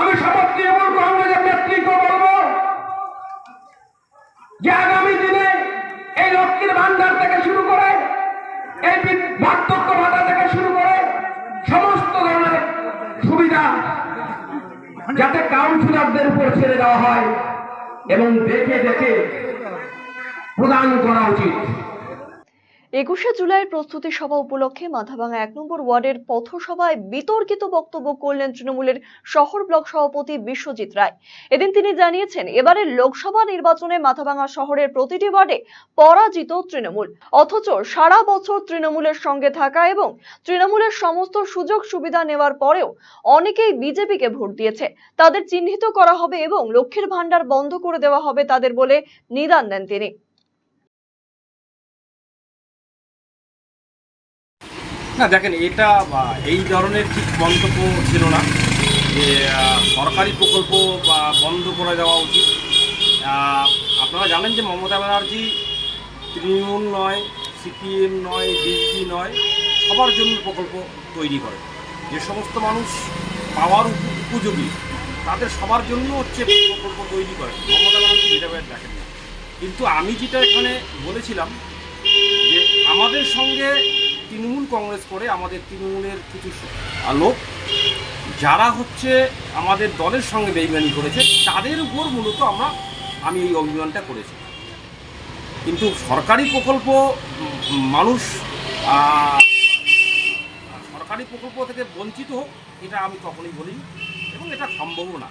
আমি শপথ তৃণমূল কংগ্রেসের নেতৃত্ব বলব, যে আগামী দিনে এই লক্ষ্মীর ভান্ডার থেকে শুরু করে, এই বার্ধক্য ভাতা থেকে শুরু করে সমস্ত ধরনের সুবিধা যাতে কাউন্সিলরদের উপর ছেড়ে দেওয়া হয় এবং দেখে দেখে প্রদান করা উচিত। একুশে জুলাইয়ের প্রস্তুতি সভা উপলক্ষে মাথাভাঙা এক নম্বর ওয়ার্ডের পথসভায় বিতর্কিত বক্তব্য করলেন তৃণমূলের শহর ব্লক সভাপতি বিশ্বজিৎ রায়। এদিন তিনি জানিয়েছেন, এবারের লোকসভা নির্বাচনে মাথাভাঙা শহরের প্রতিটি ওয়ার্ডে পরাজিত তৃণমূল। অথচ সারা বছর তৃণমূলের সঙ্গে থাকা এবং তৃণমূলের সমস্ত সুযোগ সুবিধা নেওয়ার পরেও অনেকেই বিজেপিকে ভোট দিয়েছে। তাদের চিহ্নিত করা হবে এবং লক্ষ্মীর ভাণ্ডার বন্ধ করে দেওয়া হবে তাদের বলে নিদান দেন তিনি। না, দেখেন, এটা এই ধরনের ঠিক মন্তব্য ছিল না যে সরকারি প্রকল্প, বা, বন্ধ করে দেওয়া উচিত। আপনারা জানেন যে মমতা ব্যানার্জি তৃণমূল নয়, সিপিএম নয়, বিজেপি নয়, সবার জন্য প্রকল্প তৈরি করে। যে সমস্ত মানুষ পাওয়ার উপযোগী, তাদের সবার জন্য হচ্ছে প্রকল্প তৈরি করে। মমতা ব্যানার্জি ভেদাভেদ দেখেন কিন্তু আমি যেটা এখানে বলেছিলাম যে, আমাদের সঙ্গে কংগ্রেস করে আমাদের তৃণমূলের কিছু লোক যারা হচ্ছে আমাদের দলের সঙ্গে বেইমানি করেছে তাদের উপর মূলত আমরা আমি এই অভিযানটা করেছি। কিন্তু সরকারি প্রকল্প মানুষ আহ, সরকারি প্রকল্প থেকে বঞ্চিত হোক এটা আমি কখনোই বলিনি এবং এটা সম্ভবও না।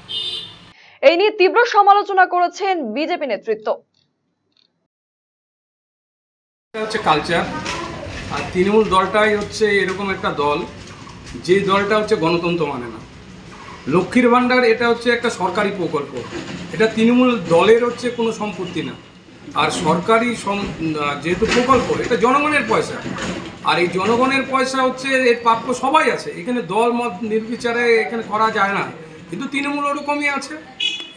এই নিয়ে তীব্র সমালোচনা করেছেন বিজেপি নেতৃত্ব। হচ্ছে কালচার আর তৃণমূল দলটাই হচ্ছে এরকম একটা দল, যে দলটা হচ্ছে গণতন্ত্র মানে না। লক্ষ্মীর ভাণ্ডার এটা হচ্ছে একটা সরকারি প্রকল্প। এটা তৃণমূল দলের হচ্ছে কোনো সম্পত্তি না। আর সরকারি যেহেতু প্রকল্প, এটা জনগণের পয়সা। আর এই জনগণের পয়সা হচ্ছে এর প্রাপ্য সবাই আছে। এখানে দল, মত নির্বিচারে এখানে করা যায় না। কিন্তু তৃণমূল ওরকমই আছে।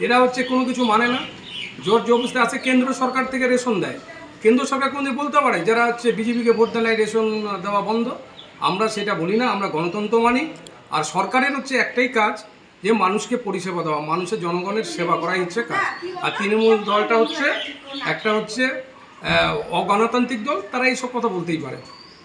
এরা হচ্ছে কোনো কিছু মানে না। জোর জবস্তি আছে, কেন্দ্র সরকার থেকে রেশন দেয়। কেন্দ্র সরকার কোনদিন বলতে পারে যারা হচ্ছে বিজেপিকে ভোট দেয় রেশন দেওয়া বন্ধ। আমরা সেটা বলি না, আমরা গণতন্ত্র মানি। আর সরকারের হচ্ছে একটাই কাজ, যে মানুষকে পরিষেবা দেওয়া, মানুষের জনগণের সেবা করাই হচ্ছে কাজ। আর তৃণমূল দলটা হচ্ছে, একটা হচ্ছে অগণতান্ত্রিক দল, তারা এইসব কথা বলতেই পারে।